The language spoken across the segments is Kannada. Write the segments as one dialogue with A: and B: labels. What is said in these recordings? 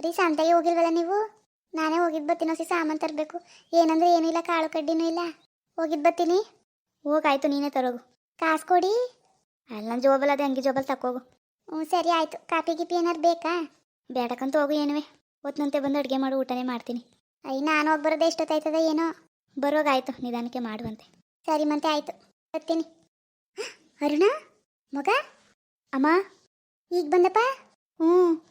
A: ರೀ ಸಂತೆಗೆ ಹೋಗಿಲ್ವಲ್ಲ ನೀವು? ನಾನೇ ಹೋಗಿದ್ದು ಬರ್ತೀನಿ ಹೊಸಿ ಸಾಮಾನು ತರಬೇಕು. ಏನಂದ್ರೆ ಏನೂ ಇಲ್ಲ, ಕಾಳು ಕಡ್ಡಿನೂ ಇಲ್ಲ. ಹೋಗಿದ್ದು ಬತ್ತೀನಿ ಹೋಗಾಯ್ತು ನೀನೇ ತರೋಗು. ಕಾಸು ಕೊಡಿ. ಅಲ್ಲ ಜೋಬಲ್ ಅದೇ ಹಂಗೆ ಜೋಬಲ್ ತಕೋಗು ಹ್ಞೂ, ಸರಿ, ಆಯಿತು. ಕಾಫಿ ಗಿಪಿ ಏನಾರು ಬೇಕಾ? ಬೇಡಕ್ಕಂತ ಹೋಗು ಏನುವೆ. ಹೊತ್ತಿನಂತೆ ಬಂದು ಅಡುಗೆ ಮಾಡು, ಊಟನೇ ಮಾಡ್ತೀನಿ. ಅಯ್ಯ ನಾನು ಹೋಗಿ ಬರೋದು ಎಷ್ಟೊತ್ತಾಯ್ತದ, ಏನೋ? ಬರೋಗಾಯ್ತು ನಿಧಾನಕ್ಕೆ ಮಾಡುವಂತೆ. ಸರಿ, ಮತ್ತೆ ಆಯಿತು. ಬರ್ತೀನಿ. ಅರುಣ? ಮಗ? ಅಮ್ಮ? ಈಗ ಬಂದಪ್ಪ? ಹ್ಞೂ.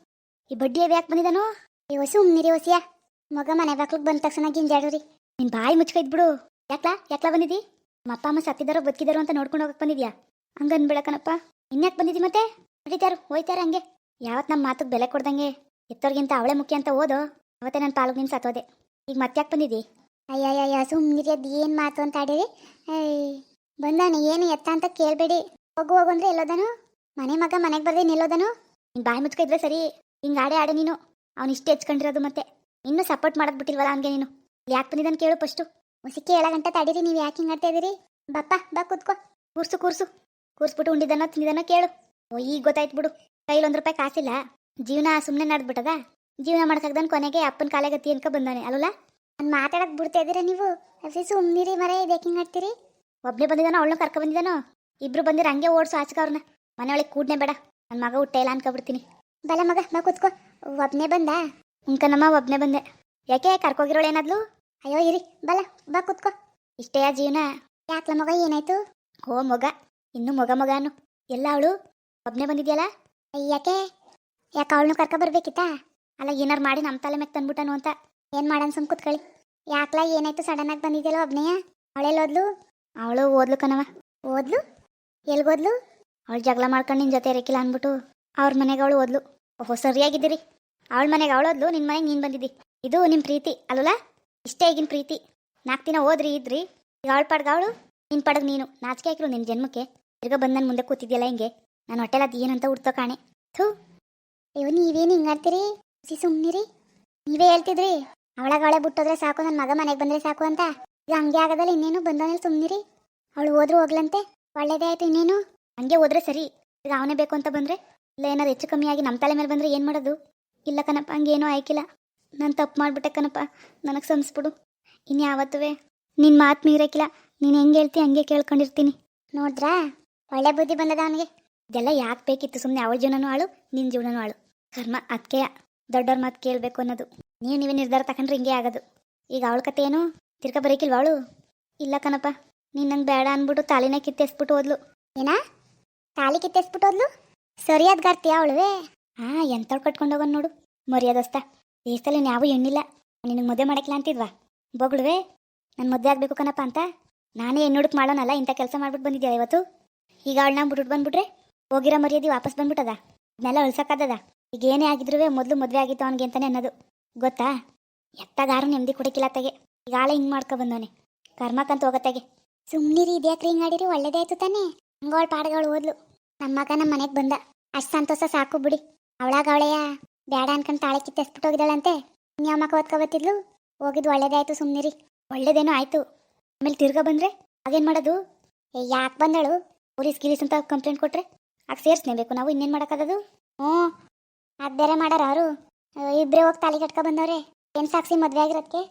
A: ಈ ಬಡ್ಡಿ ಅದು ಯಾಕೆ ಬಂದಿದ್ದಾನೋ ಈ ಹೊಸ ಉಮ್ನಿರಿ ಹೊಸಿಯ. ಮಗ ಮನೆ ಬಾಕ್ಲಿಗೆ ಬಂದ ತಕ್ಷಣ ಗಿಂಜಾಡುರಿ ನಿನ್ ಬಾಯಿ ಮುಚ್ಕೈತ್ ಬಿಡು. ಯಾಕ್ಲಾ? ಯಾಕ್ಲಾ ಬಂದಿದ್ದಿ ಅಪ್ಪ ಅಮ್ಮ ಸತ್ತಿದಾರೋ ಬದುಕಿದಾರೋ ಅಂತ ನೋಡ್ಕೊಂಡು ಹೋಗಕ್ ಬಂದಿದ್ಯಾ? ಹಂಗ ಅನ್ಬಿಡಕನಪ್ಪ. ಇನ್ಯಾಕೆ ಬಂದಿದ್ದಿ ಮತ್ತೆ? ಹೊಡಿತಾರು ಹೋಯ್ತಾರ ಹಂಗೆ. ಯಾವತ್ ನಮ್ಮ ಮಾತುಗೆ ಬೆಲೆ ಕೊಡ್ದಂಗೆ ಎತ್ತೋರ್ಗಿಂತ ಅವಳೆ ಮುಖ್ಯ ಅಂತ ಓದೋ? ಅವತ್ತೇ ನನ್ನ ಪಾಲುಗ್ ನಿನ್ ಸತ್ತೋದೆ. ಈಗ ಮತ್ತ್ಯಾಕೆ ಬಂದಿದ್ದಿ ಅಯ್ಯಯ್ಯ ಸುಮ್ಮನಿರಿ ಅದು ಏನು ಮಾತು ಅಂತ ಆಡಿರಿ. ಬಂದಾನೆ ಏನು ಎತ್ತ ಅಂತ ಕೇಳಬೇಡಿ. ಹೋಗು ಹೋಗು ಅಂದ್ರೆ ಎಲ್ಲೋದನು? ಮನೆ ಮಗ ಮನೆಗೆ ಬರ್ದೆ ನಿಲ್ಲೋದನು? ನಿನ್ ಬಾಯಿ ಮುಚ್ಕೋ ಇದ್ರೆ ಸರಿ. ಹಿಂಗ್ ಆಡೆ ಆಡೆ ನೀನು. ಅವ್ನು ಇಷ್ಟೇ ಹೆಚ್ಕೊಂಡಿರೋದು ಮತ್ತೆ. ಇನ್ನೂ ಸಪೋರ್ಟ್ ಮಾಡಕ್ ಬಿಟ್ಟಿಲ್ವಲ್ಲ ಹಂಗೆ ನೀನು. ಯಾಕೆ ಬಂದಿದ್ದಾನೆ ಕೇಳು ಫಸ್ಟು ಮುಸಿ ಎಲ್ಲ ಗಂಟೆ ತಡೀರಿ ನೀವು ಯಾಕೆ ಹಿಂಗೆ ಆಡ್ತಾ ಇದೀರಿ ಬಪ್ಪ, ಬಾ ಕೂತ್ಕೋ. ಕೂರ್ಸು ಕೂರ್ಸು. ಕೂರ್ಸ್ಬಿಟ್ಟು ಉಂಡಿದ್ದಾನೋ, ತಿಂದಿದ್ದಾನೋ ಕೇಳು. ಓ, ಈಗ ಗೊತ್ತಾಯ್ತು ಬಿಡು. ಕೈಲಿ ಒಂದು ರೂಪಾಯಿ ಕಾಸಿಲ್ಲ. ಜೀವನ ಸುಮ್ಮನೆ ನಡೆದ್ಬಿಟ್ಟದ. ಜೀವನ ಮಾಡ್ಸಕ್ದನ್ ಕೊನೆಗೆ ಅಪ್ಪನ ಕಾಲೆಗತ್ತಿ ಅನ್ಕ ಬಂದಾನೆ. ಅಲ್ಲ? ನಾನು ಮಾತಾಡಕ್ ಬಿಡ್ತಾ ಇದ್ದೀರಾ ನೀವು? ಅಫಿ ಸುಮ್ಮನಿರಿ ಮರ ಹಿಂಗೆ ಆಡ್ತೀರಿ? ಒಬ್ಬನೇ ಬಂದಿದ್ದಾನೋ, ಅವಳನ್ನ ಕರ್ಕೊ ಬಂದಿದ್ದಾನೋ? ಇಬ್ರು ಬಂದಿರ ಹಂಗೆ ಓಡಿಸು ಆಚಕ ಅವ್ರನ್ನ ಮನೆಯೊಳಗೆ ಕೂಡ್ನೆ ಬೇಡ. ನನ್ನ ಮಗ ಹುಟ್ಟ ಇಲ್ಲ ಅನ್ಕೊಬಿಡ್ತೀನಿ. ಬಲ ಮಗ ಬಾ ಕೂತ್ಕೋ. ಒಬ್ನೇ ಬಂದ. ಉಂಕನಮ್ಮ ಒಬ್ನೇ ಬಂದೆ. ಯಾಕೆ ಕರ್ಕೋಗಿರೋಳು ಏನಾದ್ಲು? ಅಯ್ಯೋ, ಇರಿ, ಬಲ, ಬಾ ಕೂತ್ಕೋ. ಇಷ್ಟೇ ಜೀವನ. ಯಾಕ್ಲ ಮಗ, ಏನಾಯ್ತು? ಓ ಮಗ, ಇನ್ನು ಮಗ ಮಗನು. ಎಲ್ಲ ಅವಳು? ಒಬ್ನೇ ಬಂದಿದ್ಯಲ್ಲ? ಯಾಕೆ? ಯಾಕೆ ಅವಳನ್ನು ಕರ್ಕೊ ಬರ್ಬೇಕಿತ್ತಾ? ಅಲ್ಲ, ಏನಾರು ಮಾಡಿ ನಮ್ಮ ತಲೆ ಮೇಲೆ ತಂದ್ಬಿಟ್ಟನು ಅಂತ. ಏನ್ ಮಾಡನ್ ಸುಮ್ ಕೂತ್ಕೊಳ್ಳಿ. ಯಾಕ್ಲ ಏನಾಯ್ತು ಸಡನ್ ಆಗಿ ಬಂದಿದ್ಯಲ್ಲ ಒಬ್ನೇಯ? ಅವಳೆಲ್ಲ ಓದ್ಲು? ಅವಳು ಓದ್ಲು ಕಣವ ಓದ್ಲು? ಎಲ್ಗೋದ್ಲು ಅವಳು ಜಗಳ ಮಾಡ್ಕೊಂಡು ನಿನ್ ಜೊತೆ ಇರಕ್ಕಿಲ್ಲ ಅಂದ್ಬಿಟ್ಟು ಅವ್ರ ಮನೆಗೆ ಅವಳು ಓದ್ಲು ಓಹೋ, ಸರಿಯಾಗಿದ್ದೀರಿ. ಅವಳ ಮನೆಗೆ ಅವಳು ಓದ್ಲು ನಿನ್ನ ಮನೆಗೆ ನೀನು ಬಂದಿದ್ದಿ. ಇದು ನಿಮ್ಮ ಪ್ರೀತಿ, ಅಲ್ಲಲ್ಲ? ಇಷ್ಟೇ ಈಗಿನ ಪ್ರೀತಿ. ನಾಲ್ಕು ದಿನ ಓದ್ರಿ ಇದ್ರಿ. ಈಗ ಅವಳ ಪಡ್ಗ ಅವಳು? ನಿನ್ನ ಪಡಗ ನೀನು. ನಾಚಿಕೆ ಹಾಕಿರು ನಿನ್ನ ಜನ್ಮಕ್ಕೆ. ತಿರ್ಗ ಬಂದು ನಾನು ಮುಂದೆ ಕೂತಿದ್ಯಲ್ಲ ಹಿಂಗೆ? ನಾನು ಹೊಟ್ಟೆಲ್ಲ ಅದು ಏನಂತ ಹುಡ್ತೋ ಕಾಣೆ. ಥೂ. ಅಯ್ಯೋ, ನೀವೇನು ಹಿಂಗಾಡ್ತೀರಿ ಸಿ, ಸುಮ್ನಿರಿ. ನೀವೇ ಹೇಳ್ತಿದ್ರಿ. ಅವಳಾಗ ಅವಳೆ ಬಿಟ್ಟೋದ್ರೆ ಸಾಕು. ನನ್ನ ಮಗ ಮನೆಗೆ ಬಂದರೆ ಸಾಕು ಅಂತ. ಈಗ ಹಂಗೆ ಆಗೋದಲ್ಲ ಇನ್ನೇನು? ಬಂದವನಲ್ಲಿ ಸುಮ್ನಿರಿ. ಅವಳು ಹೋದ್ರೂ ಹೋಗ್ಲಂತೆ. ಒಳ್ಳೇದೇ ಆಯ್ತು ಇನ್ನೇನು? ಹಂಗೆ ಹೋದ್ರೆ ಸರಿ. ಈಗ ಅವನೇ ಬೇಕು ಅಂತ ಬಂದ್ರೆ? ಇಲ್ಲ, ಏನಾದ್ರು ಹೆಚ್ಚು ಕಮ್ಮಿ ಆಗಿ ನಮ್ಮ ತಲೆ ಮೇಲೆ ಬಂದ್ರೆ ಏನು ಮಾಡೋದು? ಇಲ್ಲ ಕಣಪ್ಪ, ಹಂಗೇನೂ ಆಯ್ಕಿಲ್ಲ. ನಾನು ತಪ್ಪು ಮಾಡ್ಬಿಟ್ಟೆ ಕಣಪ್ಪ, ನನಗೆ ಸಂಸ್ಬಿಡು. ಇನ್ಯಾವತ್ತುವೆ ನಿನ್ನ ಮಾತು ಮೀರಕ್ಕಿಲ್ಲ ನೀನು ಹೆಂಗೆ ಹೇಳ್ತಿ ಹಂಗೆ ಕೇಳ್ಕೊಂಡಿರ್ತೀನಿ. ನೋಡ್ದ್ರಾ? ಒಳ್ಳೆ ಬುದ್ಧಿ ಬಂದದ ಅವನಿಗೆ. ಇದೆಲ್ಲ ಯಾಕೆ ಬೇಕಿತ್ತು? ಸುಮ್ಮನೆ ಅವಳ ಜೀವನನೂ ಆಳು ನಿನ್ನ ಜೀವನನೂ ಆಳು. ಕರ್ಮ ಅದಕ್ಕೆ ದೊಡ್ಡವ್ರ ಮಾತು ಕೇಳಬೇಕು ಅನ್ನೋದು. ನೀವು ನೀವೇ ನಿರ್ಧಾರ ತಗೊಂಡ್ರೆ ಹಿಂಗೆ ಆಗೋದು. ಈಗ ಅವಳ ಕತೆ ಏನು? ತಿರ್ಕ ಬರೀಕಿಲ್ವ ಅವಳು? ಇಲ್ಲ ಕಣಪ್ಪ. ನೀನು ನಂಗೆ ಬೇಡ ಅಂದ್ಬಿಟ್ಟು ತಾಲಿನ ಕಿತ್ತೆಸ್ಬಿಟ್ಟು ಹೋದ್ಲು. ಏನಾ? ತಾಲಿ ಕಿತ್ತೆಸ್ಬಿಟ್ಟು ಹೋದ್ಲು? ಸರಿಯಾದ ಗಾರ್ತಿಯ ಅವಳುವೆ? ಹಾ ಎಂಥವ್ ಕಟ್ಕೊಂಡು ಹೋಗೋಣ ನೋಡು ಮರ್ಯಾದಸ್ತ ಈ ಸಲ ನಾವು ಹೆಣ್ಣಿಲ್ಲ. ನಿನಗೆ ಮದುವೆ ಮಾಡಕ್ಕಿಲ್ಲ ಅಂತಿದ್ವಾ? ಬೊಗಳುವೆ, ನಾನು ಮದುವೆ ಆಗಬೇಕು ಕಣಪ್ಪ ಅಂತ. ನಾನೇ ಹೆಣ್ಣು ಹುಡುಕ್ ಮಾಡೋನಲ್ಲ, ಇಂಥ ಕೆಲಸ ಮಾಡ್ಬಿಟ್ಟು ಬಂದಿದ್ಯಾ ಇವತ್ತು? ಈಗ ಅವಳನ್ನ ಬಿಟ್ಬಿಟ್ಟು ಬಂದ್ಬಿಟ್ರೆ ಹೋಗಿರೋ ಮರ್ಯಾದೆ ವಾಪಸ್ ಬಂದ್ಬಿಟ್ಟದ ಇದನ್ನೆಲ್ಲ ಅಳ್ಸಕ್ಕಾದದ ಈಗ ಏನೇ ಆಗಿದ್ರು ಮೊದಲು ಮದುವೆ ಆಗಿತ್ತು ಅವನಿಗೆ ಅಂತಾನೆ ಅನ್ನೋದು. ಗೊತ್ತಾ? ಎತ್ತಾಗಾರು ನೆಮ್ಮದಿ ಕೊಡಕ್ಕಿಲ್ಲ ತಗೆ ಈಗ ಆಳೆ ಹಿಂಗೆ ಮಾಡ್ಕೊ ಬಂದವನೆ. ಕರ್ಮಕ್ಕಂತ ಹೋಗತ್ತೆಗೆ ಸುಮ್ಮನಿರಿ ಇದ್ಯಾಕ್ರಿ ಹಿಂಗಾಡಿರಿ ಒಳ್ಳೇದಾಯ್ತು ತಾನೇ. ಹಂಗೋಳ ಪಾಡ್ಗಳು ಓದ್ಲು. ನಮ್ಮ ನಮ್ಮ ಮನೆಗೆ ಬಂದ. ಅಷ್ಟು ಸಂತೋಷ ಸಾಕು ಬಿಡಿ. ಅವಳಾಗ ಅವಳೆಯ ಬೇಡ ಅನ್ಕೊಂಡು ತಾಳೆ ಕಿತ್ತೆಸ್ಬಿಟ್ಟು ಹೋಗಿದ್ದಾಳಂತೆ. ಇನ್ಯಾವ ಮಗ ಓದ್ಕೊ ಬತ್ತಿದ್ಲು ಹೋಗಿದ್ದು ಒಳ್ಳೇದಾಯ್ತು ಸುಮ್ಮನಿರಿ ಒಳ್ಳೇದೇನೋ ಆಯ್ತು. ಆಮೇಲೆ ತಿರ್ಗ ಬಂದ್ರೆ ಅವೇನು ಮಾಡೋದು? ಏ, ಯಾಕೆ ಬಂದಳು? ಪೊಲೀಸ್ ಗಿಲೀಸ್ ಅಂತ ಕಂಪ್ಲೇಂಟ್ ಕೊಟ್ರೆ ಆಗ ಸೇರಿಸ್ನೇಬೇಕು ನಾವು, ಇನ್ನೇನು ಮಾಡೋಕ್ಕಾಗದು? ಹ್ಞೂ. ಅದು ಬೇರೆ ಮಾಡಾರ ಅವರು? ಇಬ್ಬರೇ ಹೋಗಿ ತಾಳಿ ಕಟ್ಕೊ ಬಂದವ್ರೆ. ಏನು ಸಾಕ್ಷಿ ಮದುವೆ ಆಗಿರೋದಕ್ಕೆ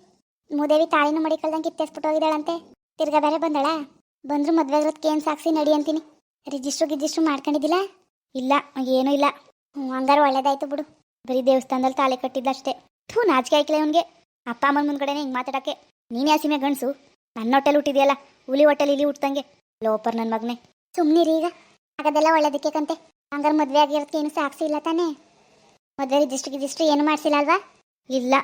A: ಮೂದೇವಿ ತಾಳಿನೂ ಮಡಿಕಲ್ದಂಗೆ ಕಿತ್ತೆಸ್ಬಿಟ್ಟು ಹೋಗಿದ್ದಾಳಂತೆ. ತಿರ್ಗಾ ಬೇರೆ ಬಂದಳ? ಬಂದ್ರು ಮದುವೆ ಆಗಿರೋದಕ್ಕೆ ಏನು ಸಾಕ್ಷಿ ನಡಿ ಅಂತೀನಿ. ರಿಜಿಸ್ಟ್ರು ಗಿಜಿಸ್ಟ್ರು ಮಾಡ್ಕೊಂಡಿದ್ದಿಲ್ಲ? ಇಲ್ಲ, ಏನೂ ಇಲ್ಲ. ಹಂಗಾರೆ ಒಳ್ಳೇದಾಯ್ತು ಬಿಡು. ಬರೀ ದೇವಸ್ಥಾನದಲ್ಲಿ ತಾಳಿ ಕಟ್ಟಿದ್ದಷ್ಟೇ ಥೂ, ನಾಚಿಕೆ ಆಯ್ಕಿಲ್ಲ ಇವನಿಗೆ. ಅಪ್ಪ ಅಮ್ಮನ ಮುಂದ್ಗಡೆನೆ ಹಿಂಗೆ ಮಾತಾಡಕ್ಕೆ. ನೀನೇ ಹಸಿಮೆ ಗಂಡಸು? ನನ್ನ ಹೋಟೆಲ್ ಹುಟ್ಟಿದೆಯಲ್ಲ, ಹುಲಿ ಹೋಟೆಲ್ ಇಲ್ಲಿ ಹುಟ್ಟಂಗೆ ಲೋಪರ್ ನನ್ನ ಮಗನೇ. ಸುಮ್ಮನಿರಿ ಈಗ. ಆಗದೆಲ್ಲ ಒಳ್ಳೇದಕ್ಕೆ ಕಂತೆ. ಹಂಗಾರೆ ಮದುವೆ ಆಗಿರೋದಕ್ಕೆ ಏನು ಸಾಕ್ಷಿ ಇಲ್ಲ ತಾನೇ? ಮದುವೆ ರಿಜಿಸ್ಟ್ರ್ ಗಿಜಿಸ್ಟ್ರ್ ಏನು ಮಾಡಿಸಿಲ್ಲ ಅಲ್ವಾ? ಇಲ್ಲ.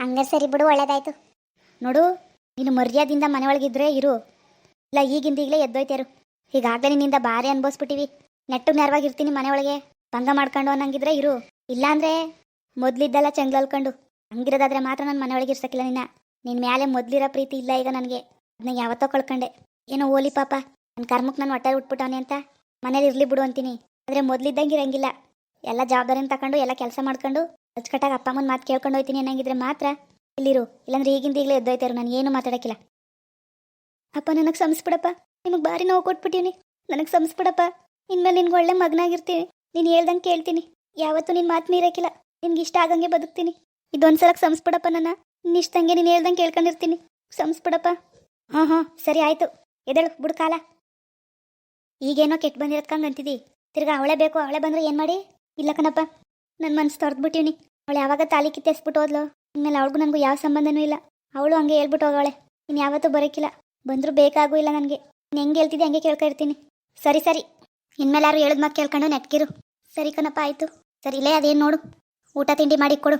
A: ಹಂಗಾರೆ ಸರಿ ಬಿಡು, ಒಳ್ಳೇದಾಯ್ತು. ನೋಡು, ನೀನು ಮರ್ಯಾದಿಂದ ಮನೆಯೊಳಗಿದ್ರೆ ಇರು. ಇಲ್ಲ, ಈಗಿಂದ ಈಗಲೇ ಎದ್ದೋಯ್ತಾರು. ಹೀಗಾಗಲೇ ನಿನ್ನಿಂದ ಭಾರಿ ಅನ್ಭವಿಸ್ಬಿಟ್ಟಿವಿ. ನೆಟ್ಟು ನೆರವಾಗಿರ್ತೀನಿ ಮನೆ ಒಳಗೆ ಭಂಗ ಮಾಡ್ಕೊಂಡು ಅನ್ನಂಗಿದ್ರೆ ಇರು. ಇಲ್ಲಾಂದ್ರೆ ಮೊದ್ಲಿದ್ದೆಲ್ಲ ಚೆಂಗ್ಲಲ್ಕೊಂಡು. ಹಂಗಿರೋದಾದ್ರೆ ಮಾತ್ರ ನನ್ನ ಮನೆಯೊಳಗೆ ಇರ್ಸಕ್ಕಿಲ್ಲ ನಿನ್ನ. ನಿನ್ನ ಮ್ಯಾಲೆ ಮೊದ್ಲಿರೋ ಪ್ರೀತಿ ಇಲ್ಲ ಈಗ ನನಗೆ. ಅದನ್ನ ಯಾವತ್ತೋ ಕಳ್ಕೊಂಡೆ. ಏನೋ ಓಲಿ ಪಾಪ. ನನ್ನ ಕರ್ಮಕ್ಕೆ ನಾನು ಹೊಟ್ಟೆ ಉಟ್ಬಿಟ್ಟವನೆ ಅಂತ. ಮನೇಲಿ ಇರ್ಲಿ ಬಿಡು ಅಂತೀನಿ. ಆದರೆ ಮೊದ್ಲಿದ್ದಂಗೆ ಇರಂಗಿಲ್ಲ. ಎಲ್ಲ ಜವಾಬ್ದಾರಿನ ತಕೊಂಡು, ಎಲ್ಲ ಕೆಲಸ ಮಾಡ್ಕೊಂಡು, ಅಚ್ಚುಕಟ್ಟಾಗಿ ಅಪ್ಪ ಅಮ್ಮನ ಮಾತು ಕೇಳ್ಕೊಂಡು ಹೋಯ್ತೀನಿ ಅನ್ನಂಗಿದ್ರೆ ಮಾತ್ರ ಇಲ್ಲಿರು. ಇಲ್ಲಾಂದ್ರೆ ಈಗಿಂದ ಈಗಲೇ ಎದ್ದೋಯ್ತಾರು ನಾನು ಏನು ಮಾತಾಡೋಕ್ಕಿಲ್ಲ. ಅಪ್ಪ, ನನಗೆ ಸಂಸ್ಬಿಡಪ್ಪ ನಿಮಗೆ ಭಾರಿ ನೋವು ಕೊಟ್ಬಿಟ್ಟಿನಿ. ನನಗೆ ಸಂಸ್ಬಿಡಪ್ಪ ಇನ್ಮೇಲೆ ನಿನ್ಗೆ ಒಳ್ಳೆ ಮಗನಾಗಿರ್ತೀನಿ. ನೀನು ಹೇಳ್ದಂಗೆ ಕೇಳ್ತೀನಿ. ಯಾವತ್ತೂ ನಿನ್ನ ಮಾತು ಮೀರಕ್ಕಿಲ್ಲ ನಿನ್ಗೆ ಇಷ್ಟ ಆಗಂಗೆ ಬದುಕ್ತೀನಿ. ಇದೊಂದು ಸಲಕ್ಕೆ ಸಂಸ್ಬಿಡಪ್ಪ ನನ್ನ. ನಿಷ್ಟಂಗೆ ನೀನು ಹೇಳ್ದಂಗೆ ಕೇಳ್ಕೊಂಡಿರ್ತೀನಿ. ಸಂಸ್ಬಿಡಪ್ಪ ಹಾಂ ಹಾಂ, ಸರಿ ಆಯಿತು. ಎದಳು ಕಾಲ. ಈಗೇನೋ ಕೆಟ್ಟು ಬಂದಿರತ್ಕಂಗೆ ಅಂತಿದ್ದಿ ತಿರ್ಗಾ ಅವಳೆ ಬೇಕು, ಅವಳೆ ಬಂದರೆ ಏನು ಮಾಡಿ? ಇಲ್ಲ ಕಣಪ್ಪ. ನನ್ನ ಮನ್ಸು ತೊರೆದ್ಬಿಟ್ಟಿವ್ನಿ ಅವಳು ಯಾವಾಗ ತಾಲಿ ಕಿತ್ತೆಸ್ಬಿಟ್ಟು ಹೋದ್ಲು, ಇನ್ಮೇಲೆ ಅವಳಿಗೂ ನನಗೂ ಯಾವ ಸಂಬಂಧನೂ ಇಲ್ಲ. ಅವಳು ಹಂಗೆ ಹೇಳ್ಬಿಟ್ಟು ಹೋಗವಳೆ. ಇನ್ನು ಯಾವತ್ತೂ ಬರೋಕ್ಕಿಲ್ಲ ಬಂದರೂ ಬೇಕಾಗೂ ಇಲ್ಲ ನನಗೆ. ನೀನು ಹೆಂಗೆ ಹೇಳ್ತಿದ್ದೆ ಹಂಗೆ ಕೇಳ್ಕೊ ಇರ್ತೀನಿ. ಸರಿ ಸರಿ. ಇನ್ಮೇಲೆ ಯಾರು ಹೇಳಿದ ಮಾತು ಕೇಳ್ಕೊಂಡು ನೆಟ್ಕಿರು ಸರಿ ಕಣಪ್ಪ, ಆಯ್ತು. ಸರಿ, ಇಲ್ಲೇ ಅದೇನು ನೋಡು. ಊಟ ತಿಂಡಿ ಮಾಡಿ ಕೊಡು.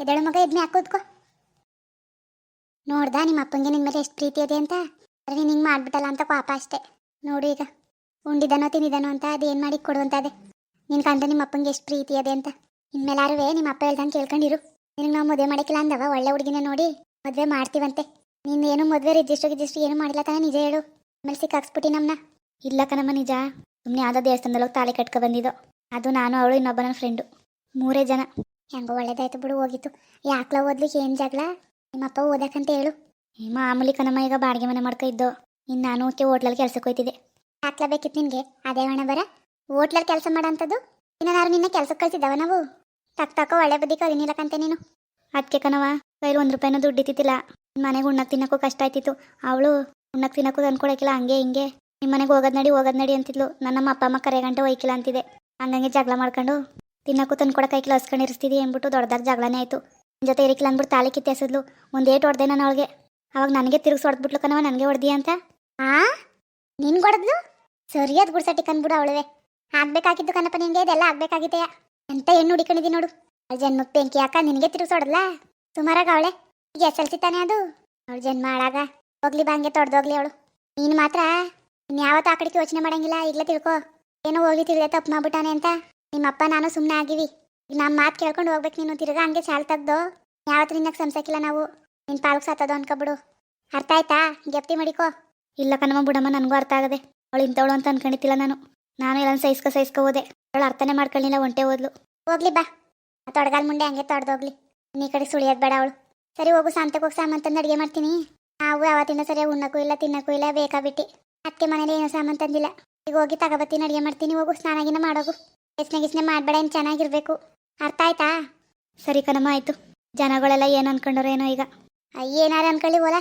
A: ಎದಳು ಮಗ ಇದ್ನೇ ಹಾಕೋದ್ಕೋ ನೋಡ್ದಾ, ನಿಮ್ಮ ಅಪ್ಪಂಗೆ ನಿನ್ನ ಮೇಲೆ ಎಷ್ಟು ಪ್ರೀತಿ ಇದೆ ಅಂತ? ಅರೆ, ನೀನು ಹಿಂಗೆ ಮಾಡ್ಬಿಟ್ಟಲ್ಲ ಅಂತ ಪಾಪ ಅಷ್ಟೇ. ನೋಡು ಈಗ. ಉಂಡಿದನೋ, ತಿಂದಿದನೋ ಅಂತ ಅದೇನು ಮಾಡಿ ಕೊಡು ಅಂತ ಅದೇ ನಿನ್ ಕಂಡ್ರೆ ನಿಮ್ಮ ಅಪ್ಪಂಗೆ ಎಷ್ಟು ಪ್ರೀತಿ ಇದೆ ಅಂತ. ಇನ್ಮೇಲೆ ಯಾರುವೆ ನಿಮ್ಮ ಅಪ್ಪ ಹೇಳ್ದಂಗೆ ಕೇಳ್ಕೊಂಡಿರು. ನಿನಗೆ ನಾವು ಮದುವೆ ಮಾಡಿಕ್ಕಿಲ್ಲ ಅಂದವ? ಒಳ್ಳೆ ಹುಡುಗಿನ ನೋಡಿ. ಮದುವೆ ಮಾಡ್ತೀವಂತೆ. ನೀನು ಏನು ಮದುವೆ ರಿಜಿಸ್ಟ್ರ್ ಗಿಜಿಸ್ಟ್ರ್ ಏನು ಮಾಡಿಲ್ಲ ತಾನೇ, ನಿಜ ಹೇಳು. ಆಮೇಲೆ ಸಿಕ್ಕಾಕ್ಸ್ಬಿಟ್ಟು ನಮ್ಮನ್ನ ಇಲ್ಲ ಕಣಮ್ಮ, ನಿಜ. ಸುಮ್ಮನೆ ಯಾವುದೋ ದೇವಸ್ಥಾನದಲ್ಲೋಗಿ ತಾಳಿ ಕಟ್ಕೊ ಬಂದಿದ್ದು. ಅದು ನಾನು, ಅವಳು, ಇನ್ನೊಬ್ಬ ನನ್ನ ಫ್ರೆಂಡು ಮೂರೇ ಜನ. ಹೆಂಗೋ ಒಳ್ಳೇದಾಯ್ತು ಬಿಡು, ಹೋಗಿತ್ತು. ಯಾಕ್ಲ ಓದ್ಲಿಕ್ಕೆ ಏನು ಜಗಳ? ನಿಮ್ಮಪ್ಪ ಓದಕ್ಕಂತ ಹೇಳು. ಮಾಮೂಲಿ ಕಣಮ್ಮ, ಈಗ ಬಾಡಿಗೆ ಮನೆ ಮಾಡ್ಕೊ ಇದ್ದೋ. ಇನ್ನು ನಾನು ಓಕೆ ಹೋಟ್ಲಲ್ಲಿ ಕೆಲ್ಸಕ್ಕೆ ಹೋಯ್ತಿದ್ದೆ. ಯಾಕ್ಲ ಬೇಕಿತ್ತು ನಿನಗೆ? ಅದೇ ಹಣ ಬರ? ಹೋಟ್ಲಲ್ಲಿ ಕೆಲಸ ಮಾಡೋಂಥದ್ದು ಇನ್ನಾರು ನಾನು ನಿನ್ನ ಕೆಲ್ಸಕ್ಕೆ ಕಳ್ಸಿದ್ದವ ನಾವು? ತಕ್ಕ ತಕ್ಕ ಒಳ್ಳೆ ಬುದ್ಧಿ ಕಲಿನಿಲ್ಲಕಂತೆ ನೀನು. ಅದಕ್ಕೆ ಕಣವ ಕೈಲಿ ಒಂದು ರೂಪಾಯಿನೂ ದುಡ್ಡು ಇತ್ತಿಲ್ಲ ಮನೆಗೆ ಉಣ್ಣಕ್ಕೆ ತಿನ್ನಕ್ಕೂ ಕಷ್ಟ ಆಯ್ತಿತ್ತು. ಅವಳು ಉಣ್ಣಕ್ಕೆ ತಿನ್ನೋಕ್ಕೂ ತಂದ್ಕೊಡಕ್ಕಿಲ್ಲ ಹಂಗೆ ಹಿಂಗೆ. ನಿಮ್ಮ ಮನೆಗೆ ಹೋಗೋದ್ ನಡಿ ಹೋಗೋದ್ ನಡಿ ಅಂತಿದ್ಲು. ನನ್ನಮ್ಮ ಅಪ್ಪ ಅಮ್ಮ ಕರೆ ಗಂಟೆ ಒಯ್ಕಿಲ್ಲ ಅಂತಿದೆ. ಹಂಗಂಗೆ ಜಗಳ ಮಾಡ್ಕೊಂಡು, ತಿನ್ನಕ್ಕೂ ತಂದ್ಕೊಡಕ್ಕಾಯ್ಕಿಲ್ಲ ಹಸ್ಕೊಂಡು ಇರಿಸ್ತಿದಿ ಅಂದ್ಬಿಟ್ಟು ದೊಡ್ಡದಾಗ ಜಗಳನೇ ಆಯಿತು. ನಿನ್ ಜೊತೆ ಇರಿಕಿಲ್ಲ ಅಂದ್ಬಿಟ್ಟು ತಾಳಿ ಕಿತ್ತೆಸಿದ್ಲು. ಏಟ್ ಹೊಡೆದೆ ನಾನು ಅವಳಿಗೆ. ಅವಾಗ ನನಗೆ ತಿರುಗಿಸಿ ಹೊಡೆದ್ಬಿಟ್ಲು ಕಣವ ನನಗೆ ಹೊಡೆದಿ ಅಂತ. ಆ? ನಿನ್ಗೆ ಹೊಡೆದ್ಲು? ಸರಿಯಾದ ಗುಡ್ಸಟ್ಟಿ ಕಂದ್ಬಿಡು ಅವಳವೆ. ಆಗ್ಬೇಕಾಗಿದ್ದು ಕಣಪ್ಪ ನಿಂಗೆ ಇದೆಲ್ಲ ಆಗ್ಬೇಕಾಗಿದೆಯಾ ಅಂತ ಹೆಣ್ಣು ಹುಡುಕೊಂಡಿದ್ದೀನಿ ನೋಡು. ಅವಳ ಜನ್ಮಕ್ಕೆ ಬೆಂಕಿ ಹಾಕ, ನಿನಗೆ ತಿರುಗಿಸಿ ಹೊಡೆದ್ಲಾ? ಸುಮಾರಾಗ ಅವಳೆ. ಎಸ್ ಎಲ್ ಅದು. ಅವ್ಳು ಜನ್ಮ ಹಾಳಾಗ ಹೋಗ್ಲಿ ಬಾಂಗೆ ತೊಡ್ದೋಗ್ಲಿ ಅವಳು. ನೀನು ಮಾತ್ರ ಇನ್ಯಾವತ್ತೂ ಆ ಕಡೆಗೆ ಯೋಚನೆ ಮಾಡಂಗಿಲ್ಲ, ಈಗಲೇ ತಿಳ್ಕೊ. ಏನೋ ಹೋಗ್ಲಿ ತಿಳಿದೆ ತಪ್ಪು ಮಾಡ್ಬಿಟ್ಟಾನೆ ಅಂತ. ನಿಮ್ಮಪ್ಪ ನಾನು ಸುಮ್ಮನೆ ಆಗಿವಿ. ಈಗ ನಮ್ಮ ಮಾತು ಕೇಳ್ಕೊಂಡು ಹೋಗ್ಬೇಕು ನೀನು, ತಿರ್ಗಾ ಹಂಗೆ ಚಾಲ್ ತೆಗ್ದು. ಯಾವತ್ತು ನಿನ್ನಕ್ಕೆ ಸಂಸಕ್ಕಿಲ್ಲ ನಾವು. ನಿನ್ನ ಪಾಲ್ಗೆ ಸಾತದ ಅನ್ಕೊಬಿಡು. ಅರ್ಥ ಆಯ್ತಾ? ಗೆಪ್ತಿ ಮಡಿಕೋ. ಇಲ್ಲ ಕಣಮ್ಮ ಬುಡಮ್ಮ, ನನಗೂ ಅರ್ಥ ಆಗದೆ. ಅವಳು ಇಂಥವಳು ಅಂತ ಅನ್ಕೊಂಡಿದ್ದಿಲ್ಲ ನಾನು. ನಾನು ಎಲ್ಲ ಸೈಸ್ಕೊ ಸೈಸ್ಕೊ ಹೋದೆ. ಅವಳು ಅರ್ಥನೇ ಮಾಡ್ಕೊಳ್ಳಿಲ್ಲ ಒಂಟೆ ಹೋದ್ಲು ಹೋಗ್ಲಿ ಬಾ. ತೊಡಗಾಲ್ ಮುಂಡೆ ಹಂಗೆ ತೊಡ್ದೋಗ್ಲಿ ನೀ ಕಡೆ ಸುಳಿಯೋದು ಬೇಡ ಅವಳು. ಸರಿ ಹೋಗು ಸಾಂತಕ್ಕೆ ಹೋಗಿ ಸಾಮಾನ್ ತಂದು ಅಡುಗೆ ಮಾಡ್ತೀನಿ. ನಾವು ಯಾವತ್ತಿಂದ ಸರಿ ಉಣ್ಣಕ್ಕೂ ಇಲ್ಲ, ತಿನ್ನಕ್ಕೂ ಇಲ್ಲ ಬೇಕಾಬಿಟ್ಟು ಅತ್ತೆ ಮನೇಲಿ ಏನೋ ಸಾಮಾನು ತಂದಿಲ್ಲ. ಈಗ ಹೋಗಿ ತಗೋಬತ್ತೀನಿ ಅಡುಗೆ ಮಾಡ್ತೀನಿ, ಹೋಗು ಸ್ನಾನಾಗಿನ ಮಾಡೋಗು. ಎಸ್ನೆ ಗಿಸ್ನೆ ಮಾಡಬೇಡ ಏನು ಚೆನ್ನಾಗಿರ್ಬೇಕು. ಅರ್ಥ ಆಯ್ತಾ? ಸರಿ ಕಣಮ್ಮ, ಆಯ್ತು. ಜನಗಳೆಲ್ಲ ಏನು ಅನ್ಕೊಂಡವ್ರು ಏನೋ ಈಗ. ಅಯ್ಯ ಏನಾರು ಅನ್ಕೊಳ್ಳಿ ಹೋಲ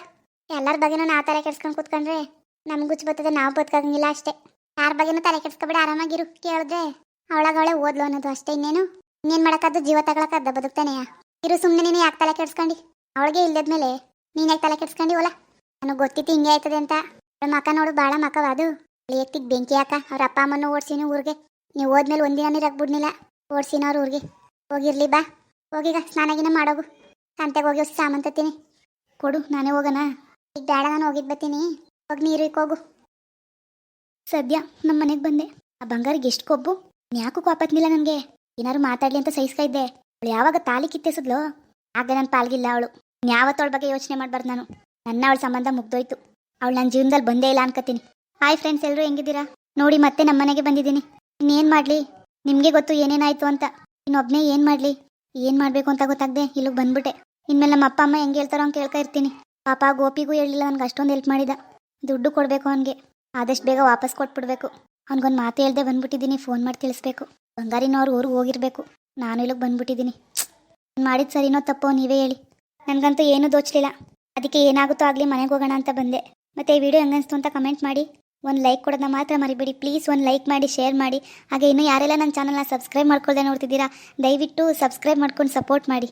A: ಎಲ್ಲರ ಬಗ್ಗೆನೂ ನಾವು ತಲೆ ಕೆಡ್ಸ್ಕೊಂಡು ಕೂತ್ಕೊಂಡ್ರೆ ನಮ್ಗೆ ಗುಚ್ಚು ಬರ್ತದೆ ನಾವು ಬದುಕಾಗಂಗಿಲ್ಲ ಅಷ್ಟೇ. ಯಾರ ಬಗ್ಗೆನೂ ತಲೆ ಕೆಡ್ಸ್ಕೊಬೇಡ, ಆರಾಮಾಗಿರು ಕೇಳಿದ್ರೆ ಅವಳಗವಳೆ ಅವಳೆ ಓದ್ಲು ಅನ್ನೋದು ಅಷ್ಟೇ ಇನ್ನೇನು. ಇನ್ನೇನು ಮಾಡೋಕ್ಕದ್ದು ಜೀವ ತಗೊಳಕ್ಕದ್ದ ಬದುಕ್ತಾನೆಯಾ? ಇರು ಸುಮ್ಮನೆ ನೀನು ಯಾಕೆ ತಲೆ ಕೆಡ್ಸ್ಕೊಂಡು? ಅವಳಿಗೆ ಇಲ್ಲದ್ಮೇಲೆ ನೀನು ಯಾಕೆ ತಲೆ ಕೆಡ್ಸ್ಕೊಂಡು ಹೋಲ ನನಗೆ ಗೊತ್ತಿತ್ತು ಹಿಂಗೆ ಆಯ್ತದೆ ಅಂತ. ಅವಳ ಮಕ ನೋಡು ಭಾಳ ಅದು. ಎತ್ತಿಗೆ ಬೆಂಕಿ ಹಾಕ, ಅವ್ರ ಅಪ್ಪ ಅಮ್ಮನ ಓಡಿಸಿನ ಊರಿಗೆ. ನೀವು ಹೋದ್ಮೇಲೆ ಒಂದಿನ ನೀರಾಗ ಹಾಕ್ಬಿಡ್ನಿಲ್ಲ. ಓಡ್ಸಿನ ಅವ್ರ ಊರಿಗೆ. ಹೋಗಿರ್ಲಿ ಬಾ. ಹೋಗೀಗ ಸ್ನಾನಾಗಿನ ಮಾಡೋಗು. ಸಂತೆಗೆ ಹೋಗಿ ಹೊಸ ತತ್ತೀನಿ. ಕೊಡು, ನಾನೇ ಹೋಗೋಣ. ಈಗ ಬೇಡ ನಾನು ಹೋಗಿದ್ದು ಬರ್ತೀನಿ ಹೋಗಿ ನೀರು ಇಕ್ಕೋಗು ಸದ್ಯ ನಮ್ಮ ಮನೆಗೆ ಬಂದೆ. ಆ ಬಂಗಾರಿಗೆ ಎಷ್ಟು ಕೊಬ್ಬು? ಯಾಕೂ ಕೋಪತ್ನಿಲ್ಲ ನನಗೆ. ಏನಾರು ಮಾತಾಡ್ಲಿ ಅಂತ ಸಹಿಸ್ತಾ ಇದ್ದೆ. ಅವಳು ಯಾವಾಗ ತಾಲಿ ಕಿತ್ತೆಸಿದ್ಲು? ಆಗ ನನ್ನ ಪಾಲ್ಗಿಲ್ಲ ಅವಳು. ಯಾವತ್ತವಳ ಬಗ್ಗೆ ಯೋಚನೆ ಮಾಡಬಾರ್ದು ನಾನು. ನನ್ನ ಅವಳ ಸಂಬಂಧ ಮುಗ್ದೋಯ್ತು. ಅವಳು ನನ್ನ ಜೀವನದಲ್ಲಿ ಬಂದೇ ಇಲ್ಲ ಅನ್ಕೋತೀನಿ ಹಾಯ್ ಫ್ರೆಂಡ್ಸ್ ಎಲ್ಲರೂ ಹೆಂಗಿದ್ದೀರಾ? ನೋಡಿ ಮತ್ತೆ ನಮ್ಮ ಮನೆಗೆ ಬಂದಿದ್ದೀನಿ. ಇನ್ನೇನು ಮಾಡಲಿ? ನಿಮಗೆ ಗೊತ್ತು ಏನೇನಾಯಿತು ಅಂತ. ಇನ್ನೊಬ್ಬನೇ ಏನು ಮಾಡಲಿ? ಏನು ಮಾಡಬೇಕು ಅಂತ ಗೊತ್ತಾಗದೆ ಇಲ್ಲಿಗೆ ಬಂದ್ಬಿಟ್ಟೆ. ಇನ್ಮೇಲೆ ನಮ್ಮ ಅಪ್ಪ, ಅಮ್ಮ ಹೆಂಗೆ ಹೇಳ್ತಾರೋ ಹಂಗೆ ಕೇಳ್ತಾ ಇರ್ತೀನಿ. ಪಾಪ ಗೋಪಿಗೂ ಹೇಳಿಲ್ಲ ನನಗೆ ಅಷ್ಟೊಂದು ಹೆಲ್ಪ್ ಮಾಡಿದ. ದುಡ್ಡು ಕೊಡಬೇಕು ಅವನಿಗೆ. ಆದಷ್ಟು ಬೇಗ ವಾಪಸ್ ಕೊಟ್ಬಿಡ್ಬೇಕು. ಅವ್ನಿಗೊಂದು ಮಾತು ಹೇಳ್ದೆ ಬಂದ್ಬಿಟ್ಟಿದ್ದೀನಿ ಫೋನ್ ಮಾಡಿ ತಿಳಿಸ್ಬೇಕು. ಬಂಗಾರಿನವ್ರು ಊರಿಗೆ ಹೋಗಿರ್ಬೇಕು. ನಾನು ಇಲ್ಲಿಗೆ ಬಂದ್ಬಿಟ್ಟಿದ್ದೀನಿ ಮಾಡಿದ ಸರಿನೋ ತಪ್ಪೋ ನೀವೇ ಹೇಳಿ. ನನಗಂತೂ ಏನೂ ದೋಚಲಿಲ್ಲ. ಅದಕ್ಕೆ ಏನಾಗುತ್ತೋ ಆಗಲಿ ಮನೆಗೆ ಹೋಗೋಣ ಅಂತ ಬಂದೆ. ಮತ್ತು ಈ ವಿಡಿಯೋ ಹೆಂಗನ್ಸ್ತು ಅಂತ ಕಮೆಂಟ್ ಮಾಡಿ. ಒಂದು ಲೈಕ್ ಕೊಡೋದನ್ನ ಮಾತ್ರ ಮರಿಬೇಡಿ. ಪ್ಲೀಸ್ ಒಂದು ಲೈಕ್ ಮಾಡಿ, ಶೇರ್ ಮಾಡಿ. ಹಾಗೆ ಇನ್ನೂ ಯಾರೆಲ್ಲ ನನ್ನ ಚಾನಲ್ನ ಸಬ್ಸ್ಕ್ರೈಬ್ ಮಾಡ್ಕೊಳ್ದೆ ನೋಡ್ತಿದ್ದೀರಾ, ದಯವಿಟ್ಟು ಸಬ್ಸ್ಕ್ರೈಬ್ ಮಾಡ್ಕೊಂಡು ಸಪೋರ್ಟ್ ಮಾಡಿ.